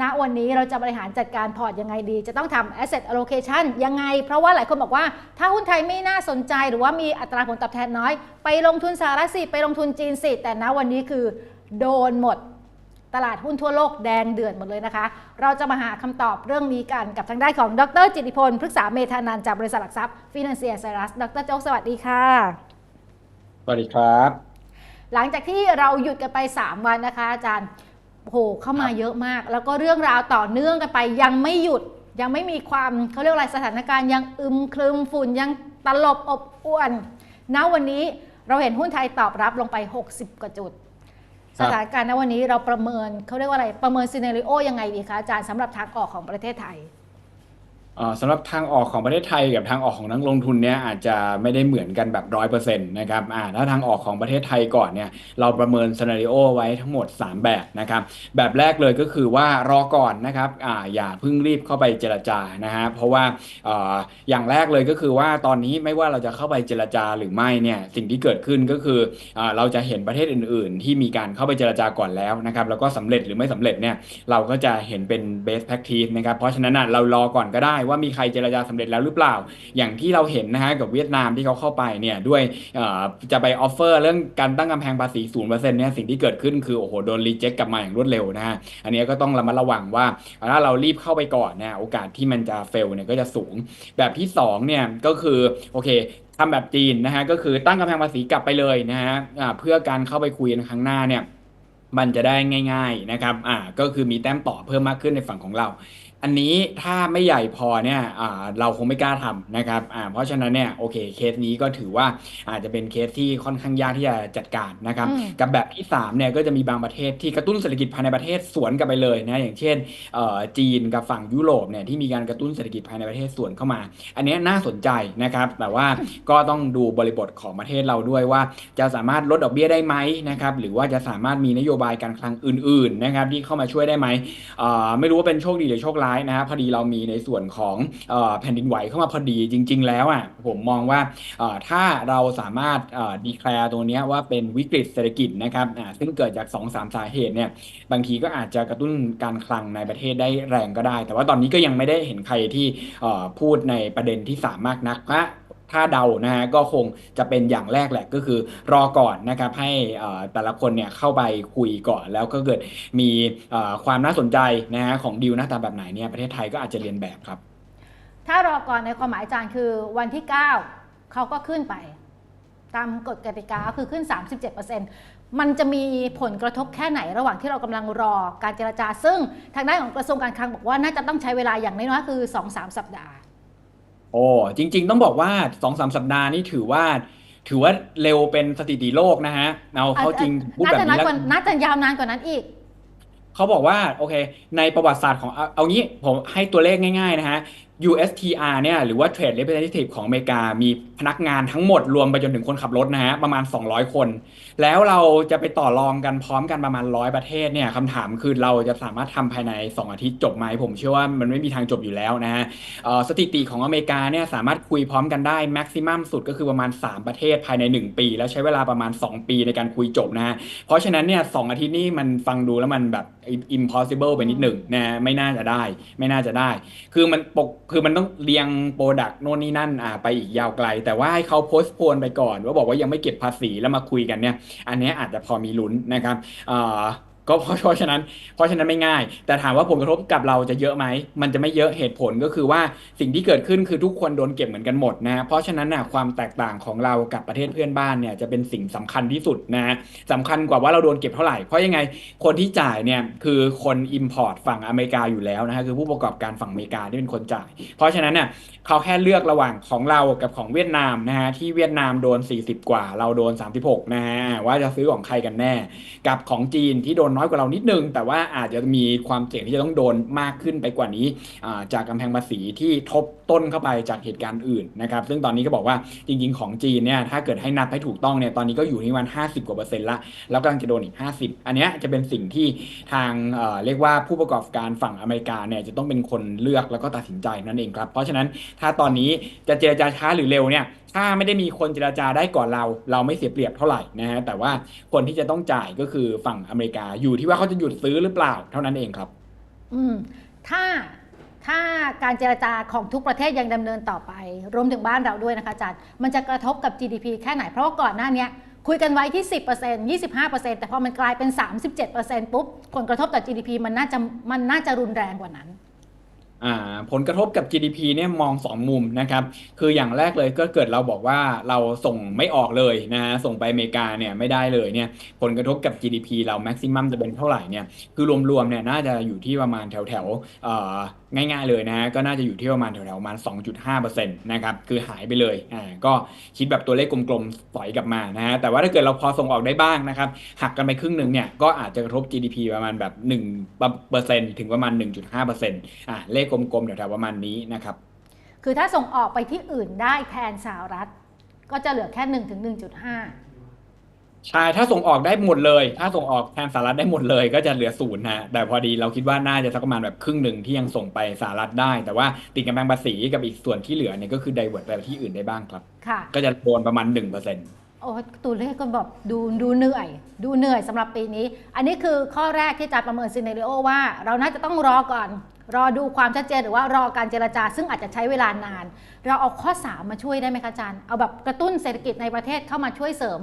ณวันนี้เราจะบริหารจัดการพอร์ตยังไงดี จะต้องทำ asset allocation ยังไง เพราะว่าหลายคนบอกว่า ถ้าหุ้นไทยไม่น่าสนใจหรือว่ามีอัตราผลตอบแทนน้อย ไปลงทุนสหรัฐสิ ไปลงทุนจีนสิ แต่ณวันนี้คือโดนหมดตลาดหุ้นทั่วโลกแดงเดือดหมดเลยนะคะ เราจะมาหาคำตอบเรื่องนี้กันกับทางด้านของดรจิติพลพฤกษาเมธานันท์จากบริษัทหลักทรัพย์ฟินแลนเซียไซรัสดรโจ๊กสวัสดีค่ะ สวัสดีครับ หลังจากที่เราหยุดกันไป 3 วันนะคะอาจารย์ โหเข้ามาเยอะมาก แล้วก็เรื่องราวต่อเนื่องกันไปยังไม่หยุดยังไม่มีความเขาเรียกว่าอะไรสถานการณ์ยังอึมครึมฝุ่นยังตลบอบอวนณวันนี้เราเห็นหุ้นไทยตอบรับลงไป 60 กว่าจุดคสรับถานการณ์ณวันนี้เราประเมินเขาเรียกว่าอะไรประเมินซีเนริโอยังไงดีคะอาจารย์สำหรับทางออกของประเทศไทยเอ่อ สำหรับทางออกของประเทศไทยกับทางออกของนักลงทุนเนี่ยอาจจะไม่ได้เหมือนกันแบบร้อยเปอร์เซ็นต์นะครับอ่าถ้าทางออกของประเทศไทยก่อนเนี่ยเราประเมินซีนารีโอไว้ทั้งหมด 3 แบบนะครับแบบแรกเลยก็คือว่ารอก่อนนะครับอ่าอย่าเพิ่งรีบเข้าไปเจรจานะฮะเพราะว่าอ่ออย่างแรกเลยก็คือว่าตอนนี้ไม่ว่าเราจะเข้าไปเจรจาหรือไม่เนี่ยสิ่งที่เกิดขึ้นก็คืออ่าเราจะเห็นประเทศอื่น ๆ ที่มีการเข้าไปเจรจาก่อนแล้วนะครับแล้วก็สำเร็จหรือไม่สำเร็จเนี่ยเราก็จะเห็นเป็น best practice นะครับเพราะฉะนั้นเรารอก่อนก็ได้ว่ามีใครเจรจาสำเร็จแล้วหรือเปล่า อย่างที่เราเห็นนะฮะกับเวียดนามที่เขาเข้าไปเนี่ยด้วยจะไปออฟเฟอร์เรื่องการตั้งกำแพงภาษี0%เปอร์เซ็นต์เนี่ยสิ่งที่เกิดขึ้นคือโอ้โหโดนรีเจ็คกลับมาอย่างรวดเร็วนะฮะอันนี้ก็ต้องระมัดระวังว่าถ้าเรารีบเข้าไปก่อนเนี่ยโอกาสที่มันจะเฟลเนี่ยก็จะสูง แบบที่สองเนี่ยก็คือโอเคทำแบบจีนนะฮะก็คือตั้งกำแพงภาษีกลับไปเลยนะฮะเพื่อการเข้าไปคุยในครั้งหน้าเนี่ยมันจะได้ง่าย ๆนะครับ อ่า ก็คือมีแต้มต่อเพิ่มมากขึ้นในฝั่งของเรา อันนี้ถ้าไม่ใหญ่พอเนี่ยอ่าเราคงไม่กล้าทำนะครับอ่าเพราะฉะนั้นเนี่ยโอเคเคสนี้ก็ถือว่าอาจจะเป็นเคสที่ค่อนข้างยากที่จะจัดการนะครับอืมกับแบบที่3เนี่ยก็จะมีบางประเทศที่กระตุ้นเศรษฐกิจภายในประเทศสวนกลับไปเลยนะอย่างเช่นเอ่อจีนกับฝั่งยุโรปเนี่ยที่มีการกระตุ้นเศรษฐกิจภายในประเทศสวนเข้ามา อันเนี้ยน่าสนใจนะครับ แต่ว่าก็ต้องดูบริบทของประเทศเราด้วยว่า จะสามารถลดดอกเบี้ยได้ไหมนะครับหรือว่าจะสามารถมีนโยบายการคลังอื่นๆนะครับที่เข้ามาช่วยได้ไหมเอ่อไม่รู้ว่าเป็นโชคดีหรือโชคร้ายนะฮะพอดีเรามีในส่วนของอแผ่นดินไหวเข้ามาพอดีจริง ๆ แล้วอะผมมองว่าถ้าเราสามารถดีแคลร์ตัวนี้ว่าเป็นวิกฤตเศรษฐกิจนะครับซึ่งเกิดจาก2อสามสาเหตุเนี่ยบางทีก็อาจจะกระตุ้นการคลังในประเทศได้แรงก็ได้ แต่ว่าตอนนี้ก็ยังไม่ได้เห็นใครที่พูดในประเด็นที่สามารถนักพระ ถ้าเดานะฮะก็คงจะเป็นอย่างแรกแหละก็คือรอก่อนนะครับให้แต่ละคนเนี่ยเข้าไปคุยก่อนแล้วก็เกิดมีความน่าสนใจนะฮะของดีลหน้าตาแบบไหนเนี่ยประเทศไทยก็อาจจะเรียนแบบครับ ถ้ารอก่อนในความหมายอาจารย์คือวันที่ 9เขาก็ขึ้นไป ตามกฎกติกาคือขึ้น 37%มันจะมีผลกระทบแค่ไหนระหว่างที่เรากำลังรอการเจรจา ซึ่งทางด้านของกระทรวงการคลังบอกว่าน่าจะต้องใช้เวลาอย่างน้อยๆคือ 2-3 สัปดาห์ โอ้จริง ๆ ต้องบอกว่า2อสสัปดาห์นี่ถือว่า ถือว่าเร็วเป็นสถิติโลกนะฮะเอาเข้าจริงพูดน่าแบบจะน้อนี้ยแล้ว กว่าน่าจะยาวนานกว่านั้นอีก เขาบอกว่าโอเค ในประวัติศาสตร์ของเอาเอางี้ผมให้ตัวเลขง่ายๆนะฮะ USTR เนี่ยหรือว่า Trade Representative ของอเมริกา มีพนักงานทั้งหมดรวมไปจนถึงคนขับรถนะฮะประมาณ 200 คน แล้วเราจะไปต่อรองกันพร้อมกันประมาณ 100 ประเทศเนี่ยคำถามคือเราจะสามารถทำภายใน 2 อาทิตย์จบไหมผมเชื่อว่ามันไม่มีทางจบอยู่แล้วนะฮะสถิติของอเมริกาเนี่ยสามารถคุยพร้อมกันได้แม็กซิมัมสุดก็คือประมาณ 3 ประเทศภายใน 1 ปี แล้วใช้เวลาประมาณ 2 ปีในการคุยจบนะฮะเพราะฉะนั้นเนี่ยสองอาทิตย์นี่มันฟังดูแล้วมันแบบ impossible ไปนิดหนึ่งนะไม่น่าจะได้ ไม่น่าจะได้ คือมันปกคือมันต้องเรียงโปรดักต์โน่นนี่นั่นอ่าไปอีกยาวไกล แต่ว่าให้เขาโพสต์โพนไปก่อน ว่าบอกว่ายังไม่เก็บภาษีแล้วมาคุยกันเนี่ย อันนี้อาจจะพอมีลุ้นนะครับอ่า ก็เพราะฉะนั้น เพราะฉะนั้นไม่ง่าย แต่ถามว่าผลกระทบกับเราจะเยอะไหม มันจะไม่เยอะเหตุผลก็คือว่าสิ่งที่เกิดขึ้นคือทุกคนโดนเก็บเหมือนกันหมดนะเพราะฉะนั้นนะความแตกต่างของเรากับประเทศเพื่อนบ้านเนี่ยจะเป็นสิ่งสำคัญที่สุดนะสำคัญกว่าว่าเราโดนเก็บเท่าไหร่ เพราะยังไงคนที่จ่ายเนี่ยคือคน Import ฝั่งอเมริกาอยู่แล้วนะฮะคือผู้ประกอบการฝั่งอเมริกาที่เป็นคนจ่าย เพราะฉะนั้นเนี่ยเขาแค่เลือกระหว่างของเรากับของเวียดนามนะฮะที่เวียดนามโดน 40 กว่า เราโดน 36นะฮะว่าจะซื้อของใครกันแน่ กับของจีนที่โดนน้อยกว่าเรานิดนึง แต่ว่าอาจจะมีความเสี่ยงที่จะต้องโดนมากขึ้นไปกว่านี้ จากกำแพงภาษีที่ทบต้นเข้าไปจากเหตุการณ์อื่นนะครับซึ่งตอนนี้ก็บอกว่าจริง ๆ ของจีนเนี่ยถ้าเกิดให้นับให้ถูกต้องเนี่ยตอนนี้ก็อยู่ที่ประมัน 50 กว่าเปอร์เซ็นต์ละแล้วกำลังจะโดนอีก 50 อันนี้จะเป็นสิ่งที่ทางเเรียกว่าผู้ประกอบการฝั่งอเมริกาเนี่ยจะต้องเป็นคนเลือกแล้วก็ตัดสินใจนั่นเองครับเพราะฉะนั้นถ้าตอนนี้จะเจรจาช้าหรือเร็วเนี่ย ถ้าไม่ได้มีคนเจรจาได้ก่อนเรา เราไม่เสียเปรียบเท่าไหร่นะฮะแต่ว่าคนที่จะต้องจ่ายก็คือฝั่งอเมริกาอยู่ที่ว่าเขาจะหยุดซื้อหรือเปล่าเท่านั้นเองครับ อืมถ้าถ้าการเจรจาของทุกประเทศยังดำเนินต่อไป รวมถึงบ้านเราด้วยนะคะอาจารย์มันจะกระทบกับ GDP แค่ไหน เพราะว่าก่อนหน้านี้คุยกันไว้ที่ 10% 25%แต่พอมันกลายเป็น 37%ปุ๊บผลกระทบต่อ GDP มันน่าจะมันน่าจะรุนแรงกว่านั้น ผลกระทบกับ GDP เนี่ยมองสองมุมนะครับ คืออย่างแรกเลยก็เกิดเราบอกว่าเราส่งไม่ออกเลยนะส่งไปอเมริกาเนี่ยไม่ได้เลยเนี่ยผลกระทบกับ GDP เราแม็กซิมัมจะเป็นเท่าไหร่เนี่ยคือรวมๆเนี่ยน่าจะอยู่ที่ประมาณแถวแถว ง่ายๆเลยนะฮะก็น่าจะอยู่ที่ประมาณแถวๆประมาณ 2.5%นะครับ คือหายไปเลย อ่า ก็คิดแบบตัวเลขกลมๆฝอยกลับมานะฮะ แต่ว่าถ้าเกิดเราพอส่งออกได้บ้างนะครับ หักกันไปครึ่งหนึ่งเนี่ย ก็อาจจะกระทบ GDP ประมาณแบบ1%ถึงประมาณ 1.5%อ่า เลขกลมๆแถวๆประมาณนี้นะครับ คือถ้าส่งออกไปที่อื่นได้แทนสหรัฐ ก็จะเหลือแค่1ถึง1.5 ใช่ถ้าส่งออกได้หมดเลย ถ้าส่งออกแทนสหรัฐได้หมดเลย ก็จะเหลือศูนย์ฮะแต่พอดีเราคิดว่าน่าจะสักประมาณแบบครึ่งหนึ่งที่ยังส่งไปสหรัฐได้ แต่ว่าติดกำแพงภาษีกับอีกส่วนที่เหลือเนี่ยก็คือไดเวิร์ตไปที่อื่นได้บ้างครับ ค่ะ ก็จะโดนประมาณ1%โอ้ตัวเลขก็แบบดูดูเหนื่อย ดูเหนื่อยสำหรับปีนี้ อันนี้คือข้อแรกที่อาจารย์ประเมินซีเนริโอว่า เราน่าจะต้องรอก่อน รอดูความชัดเจนหรือว่ารอการเจรจา ซึ่งอาจจะใช้เวลานาน เราเอาข้อ 3 มาช่วยได้ไหมคะอาจารย์เอาแบบกระตุ้นเศรษฐกิจในประเทศเข้ามาช่วยเสริม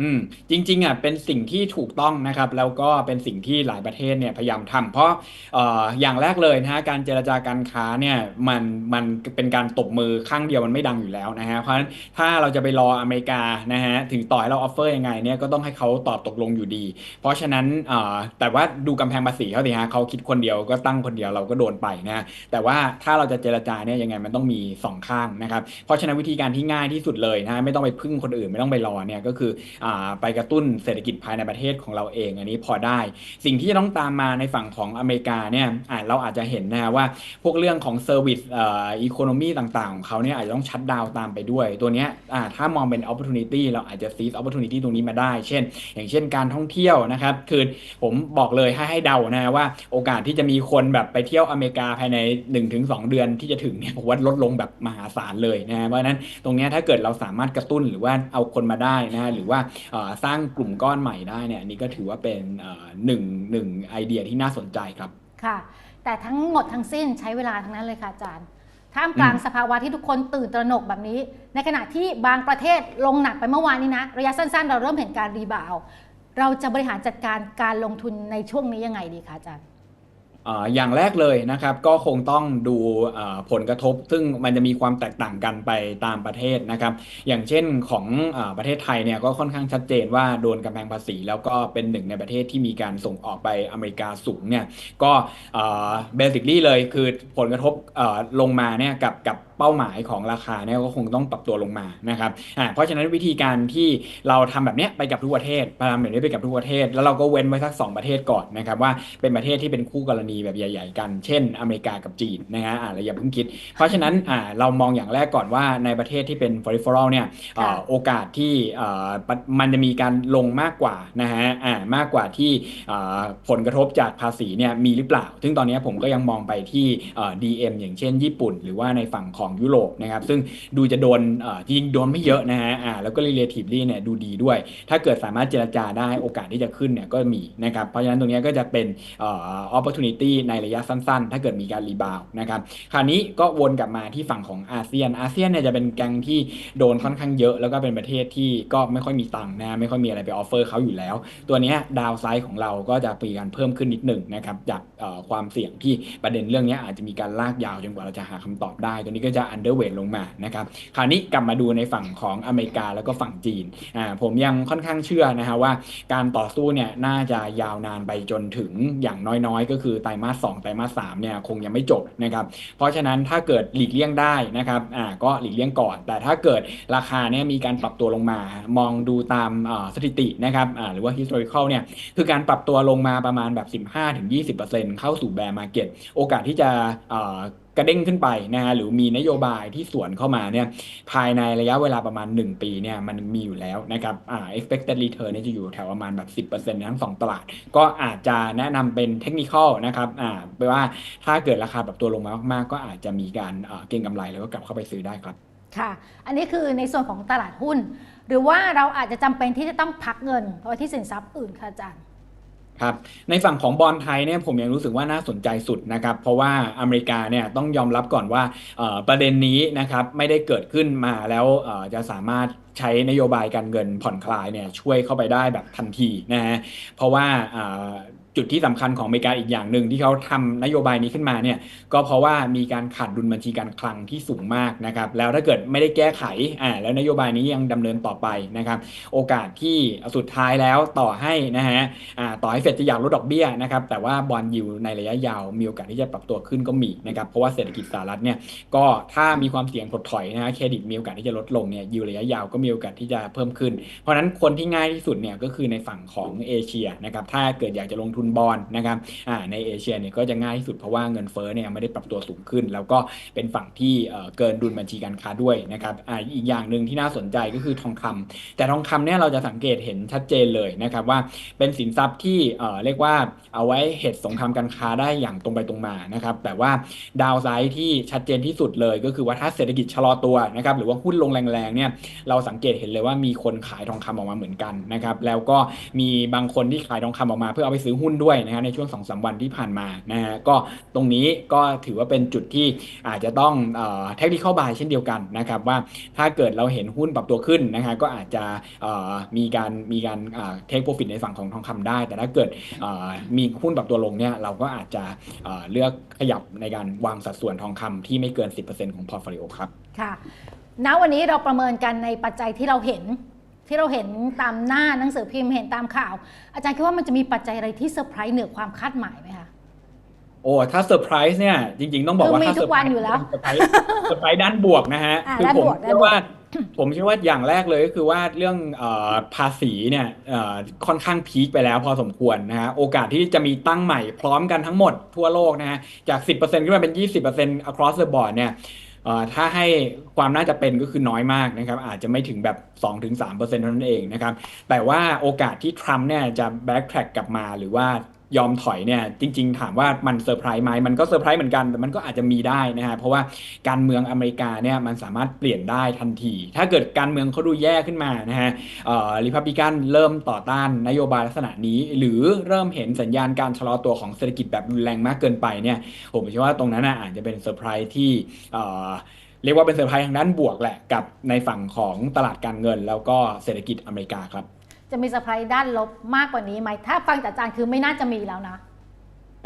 อืมจริงๆอะเป็นสิ่งที่ถูกต้องนะครับ แล้วก็เป็นสิ่งที่หลายประเทศเนี่ยพยายามทำเพราะเอ่ออย่างแรกเลยนะฮะการเจรจาการค้าเนี่ยมันมันเป็นการตบมือข้างเดียวมันไม่ดังอยู่แล้วนะฮะเพราะฉะนั้นถ้าเราจะไปรออเมริกานะฮะถึงต่อให้เราออฟเฟอร์ยังไงเนี่ยก็ต้องให้เขาตอบตกลงอยู่ดี เพราะฉะนั้นเอ่อแต่ว่าดูกำแพงภาษีเขาสิฮะเขาคิดคนเดียวก็ตั้งคนเดียวเราก็โดนไปนะแต่ว่าถ้าเราจะเจรจาเนี่ยยังไงมันต้องมีสองข้างนะครับเพราะฉะนั้นวิธีการที่ง่ายที่สุดเลยนะฮะไม่ต้องไปพึ่งคนอื่นไม่ต้องไปรอเนี่ยก็คือไปกระตุ้นเศรษฐกิจภายในประเทศของเราเอง อันนี้พอได้ สิ่งที่จะต้องตามมาในฝั่งของอเมริกาเนี่ยเราอาจจะเห็นนะฮะว่าพวกเรื่องของเซอร์วิสอีโคโนมีต่างๆ ของเขาเนี่ยอาจจะต้องชัดดาวตามไปด้วย ตัวเนี้ยถ้ามองเป็น opportunity เราอาจจะ seize opportunity ตรงนี้มาได้ เช่น อย่างเช่นการท่องเที่ยวนะครับ คือผมบอกเลยให้ให้เดานะว่าโอกาสที่จะมีคนแบบไปเที่ยวอเมริกาภายใน 1-2 เดือนที่จะถึงเนี่ยผมว่าลดลงแบบมหาศาลเลยนะเพราะฉะนั้นตรงเนี้ยถ้าเกิดเราสามารถกระตุ้นหรือว่าเอาคนมาได้นะฮะหรือว่าสร้างกลุ่มก้อนใหม่ได้เนี่ยอันนี้ก็ถือว่าเป็นเอ่อหนึ่งหนึ่งไอเดียที่น่าสนใจครับค่ะ แต่ทั้งหมดทั้งสิ้นใช้เวลาทั้งนั้นเลยค่ะอาจารย์ท่ามกลางอืมสภาวะที่ทุกคนตื่นตระหนกแบบนี้ ในขณะที่บางประเทศลงหนักไปเมื่อวานนี้นะ ระยะสั้นๆ เราเริ่มเห็นการรีบาวด์เราจะบริหารจัดการการลงทุนในช่วงนี้ยังไงดีคะอาจารย์ อย่างแรกเลยนะครับก็คงต้องดูผลกระทบ ซึ่งมันจะมีความแตกต่างกันไปตามประเทศนะครับ อย่างเช่นของอประเทศไทยเนี่ยก็ค่อนข้างชัดเจนว่าโดนกำแพงภาษี แล้วก็เป็นหนึ่งในประเทศที่มีการส่งออกไปอเมริกาสูงเนี่ยก็เบสิคลี่เลยคือผลกระทบลงมาเนี่ยกับกับเป้าหมายของราคาเนี่ยก็คงต้องปรับตัวลงมานะครับอ่าเพราะฉะนั้นวิธีการที่เราทำแบบเนี้ยไปกับทุกประเทศทำแบบนี้ไปกับทุกประเทศ แล้วเราก็เว้นไว้สักสองประเทศก่อนนะครับว่าเป็นประเทศที่เป็นคู่กรณีแบบใหญ่ ๆ กัน เช่น อเมริกากับจีนนะฮะอ่าเราอย่าเพิ่งคิด เพราะฉะนั้นอ่าเรามองอย่างแรกก่อนว่าในประเทศที่เป็น peripheral เนี่ยอ่าค่ะโอกาสที่อ่าปะมันจะมีการลงมากกว่านะฮะอ่ามากกว่าที่อ่าผลกระทบจากภาษีเนี่ยมีหรือเปล่า ซึ่งตอนนี้ผมก็ยังมองไปที่อ่า DM อย่างเช่นญี่ปุ่น หรือว่าในฝั่งของของยุโรปนะครับซึ่งดูจะโดนจริงโดนไม่เยอะนะฮะอ่าแล้วก็ relatively เนี่ยดูดีด้วย ถ้าเกิดสามารถเจรจาได้โอกาสที่จะขึ้นเนี่ยก็มีนะครับเพราะฉะนั้นตรงนี้ก็จะเป็นเอ่อ opportunity ในระยะสั้นๆ ถ้าเกิดมีการรีบาวนะครับคราวนี้ก็วนกลับมาที่ฝั่งของอาเซียนอาเซียนเนี่ยจะเป็นแกงที่โดนค่อนข้างเยอะ แล้วก็เป็นประเทศที่ก็ไม่ค่อยมีตังค์นะไม่ค่อยมีอะไรไปออฟเฟอร์เขาอยู่แล้ว ตัวนี้ดาวไซด์ของเราก็จะมีการเพิ่มขึ้นนิดหนึ่งนะครับจากความเสี่ยงที่ประเด็นเรื่องนี้อาจจะมีการลากยาวจนกว่าเราจะหาคำตอบได้ ตัวนี้ก็จะ underweight ลงมานะครับคราวนี้กลับมาดูในฝั่งของอเมริกาแล้วก็ฝั่งจีนอ่าผมยังค่อนข้างเชื่อนะฮะว่าการต่อสู้เนี่ยน่าจะยาวนานไปจนถึงอย่างน้อยๆ ก็คือไตรมาสสองไตรมาสสามเนี่ยคงยังไม่จบนะครับเพราะฉะนั้นถ้าเกิดหลีกเลี่ยงได้นะครับอ่าก็หลีกเลี่ยงก่อน แต่ถ้าเกิดราคาเนี่ยมีการปรับตัวลงมา มองดูตามอ่าสถิตินะครับอ่าหรือว่า historical เนี่ยคือการปรับตัวลงมาประมาณแบบ 15-20%เข้าสู่ bear market โอกาสที่จะอ่า กระเด้งขึ้นไปนะฮะหรือมีนโยบายที่สวนเข้ามาเนี่ยภายในระยะเวลาประมาณ 1 ปีเนี่ยมันมีอยู่แล้วนะครับอ่า expected return เนี่ยจะอยู่แถวประมาณแบบ10%ทั้ง 2 ตลาด ก็อาจจะแนะนำเป็นเทคนิคอลนะครับอ่าแปลว่าถ้าเกิดราคาปรับตัวลงมามากๆ ก็อาจจะมีการเก็งกำไรแล้วก็กลับเข้าไปซื้อได้ครับค่ะ อันนี้คือในส่วนของตลาดหุ้น หรือว่าเราอาจจะจำเป็นที่จะต้องพักเงินไว้ที่สินทรัพย์อื่นค่ะอาจารย์ ครับในฝั่งของบอลไทยเนี่ยผมยังรู้สึกว่าน่าสนใจสุดนะครับเพราะว่าอเมริกาเนี่ยต้องยอมรับก่อนว่าประเด็นนี้นะครับไม่ได้เกิดขึ้นมาแล้วจะสามารถใช้นโยบายการเงินผ่อนคลายเนี่ยช่วยเข้าไปได้แบบทันทีนะฮะเพราะว่า จุดที่สำคัญของอเมริกาอีกอย่างหนึ่งที่เขาทำนโยบายนี้ขึ้นมาเนี่ยก็เพราะว่ามีการขาดดุลบัญชีการคลังที่สูงมากนะครับแล้วถ้าเกิดไม่ได้แก้ไขอ่าแล้วนโยบายนี้ยังดำเนินต่อไปนะครับโอกาสที่สุดท้ายแล้วต่อให้นะฮะอ่าต่อให้เฟดจะอยากลดดอกเบี้ยนะครับแต่ว่าบอลยิวในระยะยาวมีโอกาสที่จะปรับตัวขึ้นก็มีนะครับเพราะว่าเศรษฐกิจสหรัฐเนี่ยก็ถ้ามีความเสี่ยงถดถอยนะฮะเครดิตมีโอกาสที่จะลดลงเนี่ยยิวระยะยาวก็มีโอกาสที่จะเพิ่มขึ้น เพราะฉะนั้นคนที่ง่ายที่สุดเนี่ยก็คือในฝั่งของเอเชียนะครับถ้าเกิดอยากจะลงทุนบอลนะครับในเอเชียเนี่ยก็จะง่ายที่สุดเพราะว่าเงินเฟ้อเนี่ยไม่ได้ปรับตัวสูงขึ้น แล้วก็เป็นฝั่งที่เกินดุลบัญชีการค้าด้วยนะครับออีกอย่างหนึ่งที่น่าสนใจก็คือทองคำแต่ทองคำเนี่ยเราจะสังเกตเห็นชัดเจนเลยนะครับว่าเป็นสินทรัพย์ที่เรียกว่าเอาไว้เหตุสงครามการค้าได้อย่างตรงไปตรงมานะครับแต่ว่าดาวไซด์ที่ชัดเจนที่สุดเลย ก็คือว่าถ้าเศรษฐกิจชะลอตัวนะครับหรือว่าหุ้นลงแรงๆเนี่ยเราสังเกตเห็นเลยว่ามีคนขายทองคำออกมาเหมือนกันนะครับแล้วก็มีบางคนที่ขายทองคำออกมาเพื่อเอาไปซื้อหุ้นด้วยนะฮะในช่วง2อสวันที่ผ่านมานะฮะก็ตรงนี้ก็ถือว่าเป็นจุดที่อาจจะต้องเทคนิคเข้าบายเช่นเดียวกันนะครับว่าถ้าเกิดเราเห็นหุ้นปรับตัวขึ้นนะฮะก็อาจจะมีการมีการเทคโปรฟิตในฝั่งของทองคำได้ แต่ถ้าเกิดมีหุ้นปรับตัวลงเนี่ยเราก็อาจจะเเลือกขยับในการวางสัดส่วนทองคำที่ไม่เกิน 10%ของพอร์ตโฟลิโอครับค่ะณวันนี้เราประเมินกันในปัจจัยที่เราเห็น ที่เราเห็นตามหน้าหนังสือพิมพ์เห็นตามข่าว อาจารย์คิดว่ามันจะมีปัจจัยอะไรที่เซอร์ไพรส์เหนือความคาดหมายไหมคะโอ้ถ้าเซอร์ไพรส์เนี่ยจริงๆ ต้องบอกว่าคือมีถ้าทุเซอกร์ไพวัรนส์อยู่แล้วเซอร์ไพรส์เซอร์ไพรส์ด้านบวกนะฮะอ่าคือด้านผมบวกด้านเชื่อบวกว่าผมเชื่อว่าอย่างแรกเลยก็คือว่าเรื่องเอ่อภาษีเนี่ยเอ่อค่อนข้างพีคไปแล้วพอสมควรนะฮะโอกาสที่จะมีตั้งใหม่พร้อมกันทั้งหมดทั่วโลกนะฮะจาก 10%ขึ้นมาเป็น 20% across the board เนี่ยเอ่อ ถ้าให้ความน่าจะเป็นก็คือน้อยมากนะครับอาจจะไม่ถึงแบบ 2-3%เท่านั้นเองนะครับแต่ว่าโอกาสที่ทรัมป์เนี่ยจะ backtrack กลับมาหรือว่า ยอมถอยเนี่ยจริง ๆ ถามว่ามันเซอร์ไพรส์ไหมมันก็เซอร์ไพรส์เหมือนกันแต่มันก็อาจจะมีได้นะฮะเพราะว่าการเมืองอเมริกาเนี่ยมันสามารถเปลี่ยนได้ทันที ถ้าเกิดการเมืองเขาดูแย่ขึ้นมานะฮะริพับลิกันเริ่มต่อต้านนโยบายลักษณะนี้ หรือเริ่มเห็นสัญญาณการชะลอตัวของเศรษฐกิจแบบรุนแรงมากเกินไปเนี่ยผมเชื่อว่าตรงนั้นอาจจะเป็นเซอร์ไพรส์ที่เรียกว่าเป็นเซอร์ไพรส์ทางด้านบวกแหละกับในฝั่งของตลาดการเงิน แล้วก็เศรษฐกิจอเมริกาครับ จะมีเซอร์ไพรส์ด้านลบมากกว่านี้ไหมถ้าฟังจากอาจารย์คือไม่น่าจะมีแล้วนะ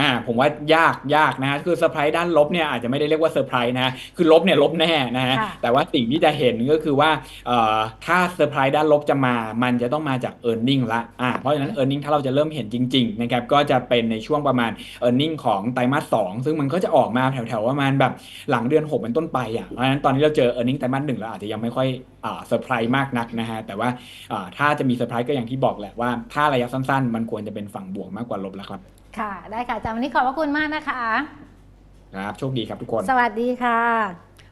อ่าผมว่ายากยากนะฮะคือเซอร์ไพรส์ด้านลบเนี่ยอาจจะไม่ได้เรียกว่าเซอร์ไพรส์นะฮะคือลบเนี่ยลบแน่นะฮะค่ะแต่ว่าสิ่งที่จะเห็นก็คือว่าเอ่อถ้าเซอร์ไพรส์ด้านลบจะมา มันจะต้องมาจาก e a r n i n g ละอ่าเพราะฉะนั้น e a r n i n g ถ้าเราจะเริ่มเห็นจริงๆนะครับก็จะเป็นในช่วงประมาณ e a r n i n g ของไตรมาสสองซึ่งมันก็จะออกมาแถวๆประมาณแบบหลังเดือนหกเป็นต้นไปอะเพราะฉะนั้นตอนนี้เราเจอ e a r n i n g ไตรมาสหนึ่งเราอาจจะยังไม่ค่อยอ่าเซอร์ไพรส์มากนักนะฮะแต่ว่าอ่าถ้าจะมีเซอร์ไพรส์ก็อย่างที่บอกแหละว่าถ้าระยะสั้นๆ มันควรจะเป็นฝั่งบวกมากกว่าลบแล้วครับ ค่ะ ได้ค่ะอาจารย์วันนี้ขอบพระคุณมากนะคะ ครับ โชคดีครับทุกคน สวัสดีค่ะ